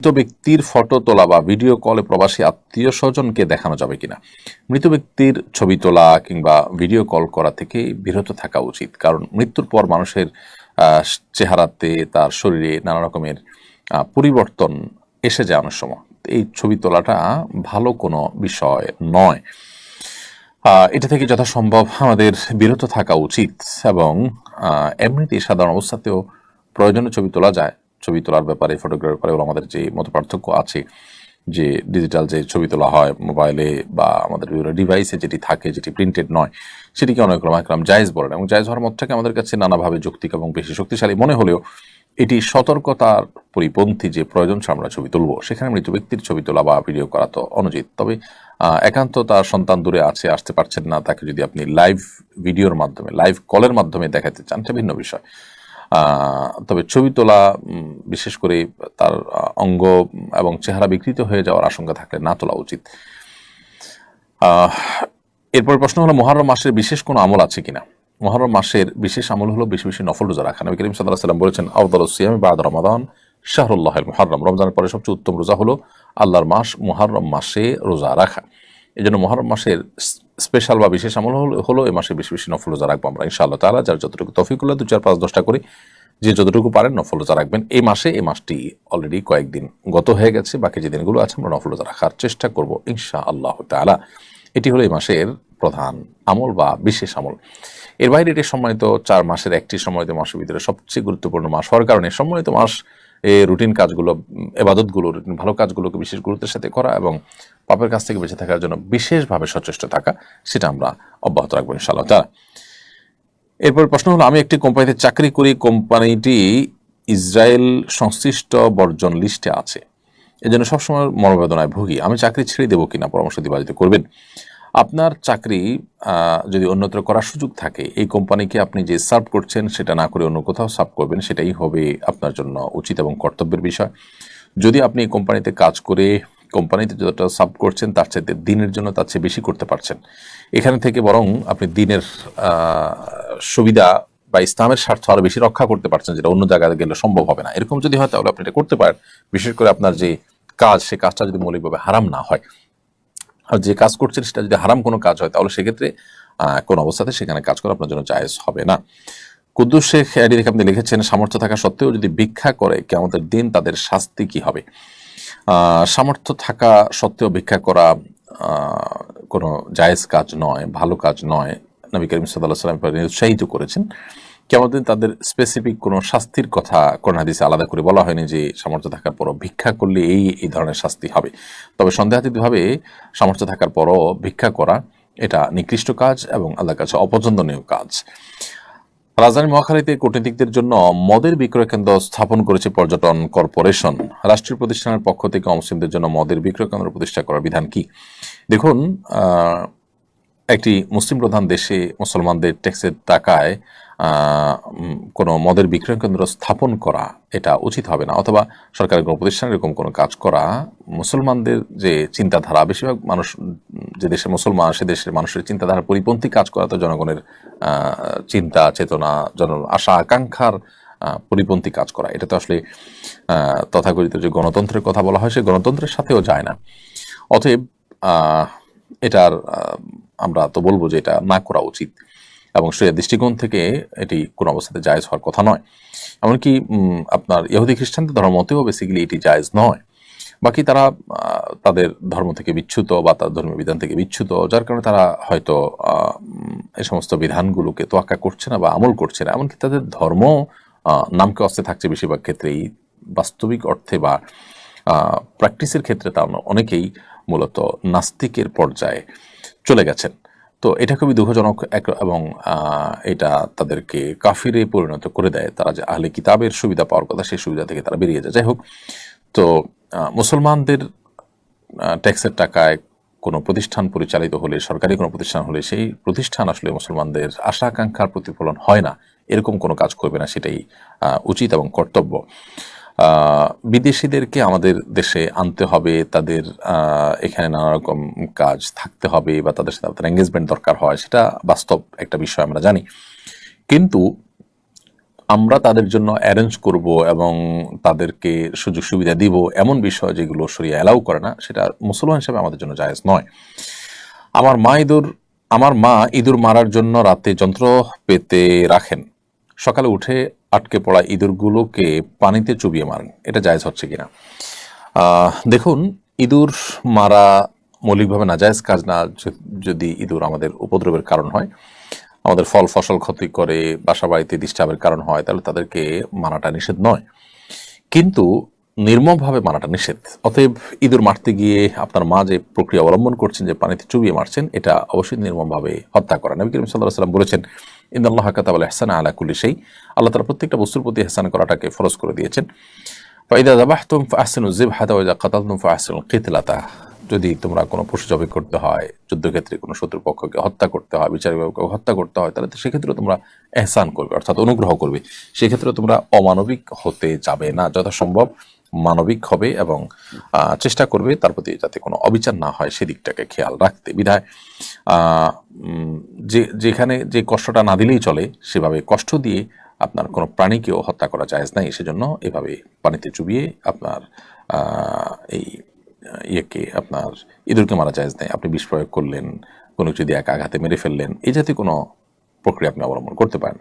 মৃত ব্যক্তির ফটো তোলা বা ভিডিও কলে প্রবাসী আত্মীয় স্বজনকে দেখানো যাবে কিনা? মৃত ব্যক্তির ছবি তোলা কিংবা ভিডিও কল করা থেকে বিরত থাকা উচিত। কারণ মৃত্যুর পর মানুষের চেহারাতে তার শরীরে নানা রকমের পরিবর্তন এসে যায় অনেক সময়। এই ছবি তোলাটা ভালো কোনো বিষয় নয়। এটা থেকে যথাসম্ভব আমাদের বিরত থাকা উচিত এবং এমনিতেই সাধারণ অবস্থাতেও প্রয়োজনীয় ছবি তোলা যায়। ছবি তোলার ব্যাপারে ফটোগ্রাফির ব্যাপারে আমাদের যে মত পার্থক্য আছে, যে ডিজিটাল যে ছবি তোলা হয় মোবাইলে বা আমাদের বিভিন্ন ডিভাইসে যেটি থাকে, যেটি প্রিন্টেড নয়, সেটিকে অনেক রকম জায়েজ বলেন এবং জায়েজ হওয়ার মতটাকে আমাদের কাছে নানাভাবে যৌক্তিক এবং বেশি শক্তিশালী মনে হলেও এটি সতর্কতার পরিপন্থী যে প্রয়োজন আমরা ছবি তুলব, সেখানে মৃত ব্যক্তির ছবি তোলা বা ভিডিও করা তো অনুচিত। তবে একান্ত তার সন্তান দূরে আছে, আসতে পারছেন না, তাকে যদি আপনি লাইভ ভিডিওর মাধ্যমে লাইভ কলের মাধ্যমে দেখাতে চান সেটা ভিন্ন বিষয়। তবে ছবি তোলা বিশেষ করে তার অঙ্গ এবং চেহারা বিকৃত হয়ে যাওয়ার আশঙ্কা থাকলে না তোলা উচিত। এরপর প্রশ্ন হলো মহারম মাসের বিশেষ কোনো আমল আছে কিনা? মহারম মাসের বিশেষ আমল হলো বেশি বেশি নফল রোজা রাখা। নবী করিম সাল্লাহ সাল্লাম বলেছেন আউদাল সিয়ামি বাদ রমাদান শাহরুল্লাহ মহারম রমজানের পরে সবচেয়ে উত্তম রোজা হলো আল্লাহর মাস মহারম মাসে রোজা রাখা। এই জন্য মহরম মাসের স্পেশাল বা বিশেষ আমল হলো এই মাসে বেশি বেশি নফল রোজা রাখব আমরা, ইনশাআল্লাহ তালা যার যতটুকু তফিকুল্লাহ দু চার পাঁচ দশটা করে যে যতটুকু পারেন নফল রোজা রাখবেন। এই মাসে, এই মাসটি অলরেডি কয়েকদিন গত হয়ে গেছে, বাকি যে দিনগুলো আছে আমরা নফল রোজা রাখার চেষ্টা করব ইনশা আল্লাহ তালা এটি হলো এই মাসের প্রধান আমল বা বিশেষ আমল। এর বাইরে এটি সম্মানিত চার মাসের একটি সম্মানিত মাসের ভিতরে সবচেয়ে গুরুত্বপূর্ণ মাস হওয়ার কারণে সম্মানিত মাস এই রুটিন কাজগুলো এবাদতগুলো রুটিন ভালো কাজগুলোকে বিশেষ গুরুত্বের সাথে করা এবং পাপের কাছ থেকে বেঁচে থাকার জন্য বিশেষভাবে সচেষ্ট থাকা, সেটা আমরা অব্যাহত রাখব ইনশাআল্লাহ। এরপর প্রশ্ন হলো, আমি একটি কোম্পানিতে চাকরি করি, কোম্পানিটি ইসরায়েল সংশ্লিষ্ট বর্জন লিস্টে আছে। এজন্য সবসময় মনোবেদনায় ভুগি। আমি চাকরি ছেড়ে দেবো কিনা পরামর্শ দিবাজিত করবেন? আপনার চাকরি যদি অন্যত্র করার সুযোগ থাকে, এই কোম্পানিকে আপনি যে সার্ভ করছেন সেটা না করে অন্য কোথাও সার্ভ করবেন, সেটাই হবে আপনার জন্য উচিত এবং কর্তব্যের বিষয়। যদি আপনি এই কোম্পানিতে কাজ করে কোম্পানিতে যতটা সার্ভ করছেন, তার চাইতে দিনের জন্য তার চেয়ে বেশি করতে পারছেন। এখানে থেকে বরং আপনি দিনের সুবিধা বা ইসলামের স্বার্থ আরও বেশি রক্ষা করতে পারছেন, যেটা অন্য জায়গায় গেলে সম্ভব হবে না। এরকম যদি হয়, তাহলে আপনি এটা করতে পারেন। বিশেষ করে আপনার যে কাজ, সে কাজটা যদি মৌলিকভাবে হারাম না হয়। যে কাজ করছেন সেটা যদি হারাম কোনো কাজ হয়, তাহলে সেক্ষেত্রে কোন অবস্থাতে সেখানে কাজ করা আপনার জন্য জায়েজ হবে না। কুদ্দুস শেখ আইডি থেকে আপনি লিখেছেন, সামর্থ্য থাকা সত্ত্বেও যদি ভিক্ষা করে কেমতের দিন তাদের শাস্তি কি হবে? সামর্থ্য থাকা সত্ত্বেও ভিক্ষা করা কোনো জায়েজ কাজ নয়, ভালো কাজ নয়। নবী করিম সাল্লাহ সাল্লাম উৎসাহিত করেছেন। কেমন তাদের স্পেসিফিক কোনো শাস্তির কথা কোন হাদিসে আলাদা করে বলা হয়নি যে সামর্থ্য থাকার পরও ভিক্ষা করলে এই এই ধরনের শাস্তি হবে। তবে সন্দেহাতীতভাবে সামর্থ্য থাকার পরও ভিক্ষা করা, এটা নিকৃষ্ট কাজ এবং আল্লাহর কাছে অপছন্দনীয় কাজ। রাজধানী মহাখালীতে কূটনীতিকদের জন্য মদের বিক্রয় কেন্দ্র স্থাপন করেছে পর্যটন কর্পোরেশন। রাষ্ট্রীয় প্রতিষ্ঠানের পক্ষ থেকে অমুসলিমদের জন্য মদের বিক্রয় কেন্দ্র প্রতিষ্ঠা করার বিধান কি? দেখুন একটি মুসলিম প্রধান দেশে মুসলমানদের ট্যাক্সের টাকায় কোনো মদের বিক্রয় কেন্দ্র স্থাপন করা এটা উচিত হবে না। অথবা সরকারের কোনো প্রতিষ্ঠান এরকম কোনো কাজ করা, মুসলমানদের যে চিন্তাধারা, বেশিরভাগ মানুষ, যে দেশে মুসলমান, সে দেশের মানুষের চিন্তাধারা পরিপন্থী কাজ করা তো জনগণের চিন্তা, চেতনা, জন, আশা, আকাঙ্ক্ষার পরিপন্থী কাজ করা। এটা তো আসলে তথাকথিত যে গণতন্ত্রের কথা বলা হয়, সে গণতন্ত্রের সাথেও যায় না। অতএব এটার আমরা তো বলব যে এটা না করা উচিত। এবং সে দৃষ্টিকোণ থেকে এটি কোনো অবস্থাতে জায়েজ হওয়ার কথা নয়। এমনকি আপনার ইহুদি খ্রিস্টানদের ধর্মতেও বেসিক্যালি এটি জায়েজ নয়। বাকি তারা তাদের ধর্ম থেকে বিচ্ছুত বা তার ধর্মীয় বিধান থেকে বিচ্ছুত যার কারণে তারা হয়তো এই সমস্ত বিধানগুলোকে তোয়াক্কা করছে না বা আমল করছে না। এমনকি তাদের ধর্ম নামকে অস্তে থাকছে বেশিরভাগ ক্ষেত্রেই। বাস্তবিক অর্থে বা প্র্যাকটিসের ক্ষেত্রে তা অনেকেই মূলত নাস্তিকের পর্যায়ে চলে গেছেন। তো এটা খুবই দুঃখজনক এক- এবং এটা তাদেরকে কাফিরে পরিণত করে দেয়। তারা যে আহলে কিতাবের সুবিধা পাওয়ার কথা, সেই সুবিধা থেকে তারা বেরিয়ে যায়। যাই হোক, তো মুসলমানদের ট্যাক্সের টাকায় কোনো প্রতিষ্ঠান পরিচালিত হলে, সরকারি কোনো প্রতিষ্ঠান হলে, সেই প্রতিষ্ঠান আসলে মুসলমানদের আশা আকাঙ্ক্ষার প্রতিফলন হয় না। এরকম কোনো কাজ করবে না, সেটাই উচিত এবং কর্তব্য। বিদেশিদেরকে আমাদের দেশে আনতে হবে, তাদের এখানে নানা রকম কাজ থাকতে হবে বা তাদের সাথে তাদের এঙ্গেজমেন্ট দরকার হয়, সেটা বাস্তব একটা বিষয় আমরা জানি। কিন্তু আমরা তাদের জন্য অ্যারেঞ্জ করব এবং তাদেরকে সুযোগ সুবিধা দিব এমন বিষয় যেগুলো সরিয়ে অ্যালাউ করে না, সেটা মুসলমান হিসেবে আমাদের জন্য জায়েজ নয়। আমার মা ইঁদুর, আমার মা ইঁদুর মারার জন্য রাতে যন্ত্র পেতে রাখেন। সকালে উঠে আটকে পড়া ইঁদুরগুলোকে পানিতে চুবিয়ে মারেন। এটা জায়জ হচ্ছে কিনা? দেখুন, ইঁদুর মারা মৌলিকভাবে নাজায়জ কাজ না যদি ইঁদুর আমাদের উপদ্রবের কারণ হয়, আমাদের ফল, ফসল ক্ষতি করে বাসা বাড়িতে ডিস্টার্বের কারণ হয়, তাহলে তাদেরকে মারাটা নিষেধ নয়। কিন্তু নির্মমভাবে মারাটা নিষেধ। অতএব ইঁদুর মারতে গিয়ে আপনার মা যে প্রক্রিয়া অবলম্বন করছেন, যে পানিতে চুবিয়ে মারছেন, এটা অবশ্যই নির্মমভাবে হত্যা করা। নবী করিম সাল্লাহ সাল্লাম বলেছেন ইন্দাল্লাহ কাতাবাল এহসান আলা কুল্লি সেই আল্লাহ তালা প্রত্যেকটা বস্তুর প্রতি এহসান করাটাকে ফরজ করে দিয়েছেন। ফাইদা দাবাহতুম ফাহসিনু জিবহাতা ওয়া ইযা কাতালতুম ফাহসিনুল কিতলাতা। যদি তোমরা কোনো পশু জবাই করতে হয়, যুদ্ধক্ষেত্রে কোনো শত্রুপক্ষকে হত্যা করতে হয়, বিচার বিভাগকে হত্যা করতে হয়, তাহলে সেক্ষেত্রে তোমরা এহসান করবে, অর্থাৎ অনুগ্রহ করবে। সেক্ষেত্রে তোমরা অমানবিক হতে যাবে না, যথাসম্ভব। মানবিক হবে এবং চেষ্টা করবে তার প্রতি যাতে কোনো অবিচার না হয় সেদিকটাকে খেয়াল রাখতে। বিধায় যে, যেখানে যে কষ্টটা না দিলেই চলে, সেভাবে কষ্ট দিয়ে আপনার কোনো প্রাণীকেও হত্যা করা যায় নাই। সেজন্য এভাবে পানিতে চুবিয়ে আপনার এই, ইয়েকে আপনার ইঁদুরকে মারা যায় নাই। আপনি বিষ প্রয়োগ করলেন, কোনো যদি এক আঘাতে মেরে ফেললেন। এই জাতীয় কোনো প্রক্রিয়া আপনি অবলম্বন করতে পারেন।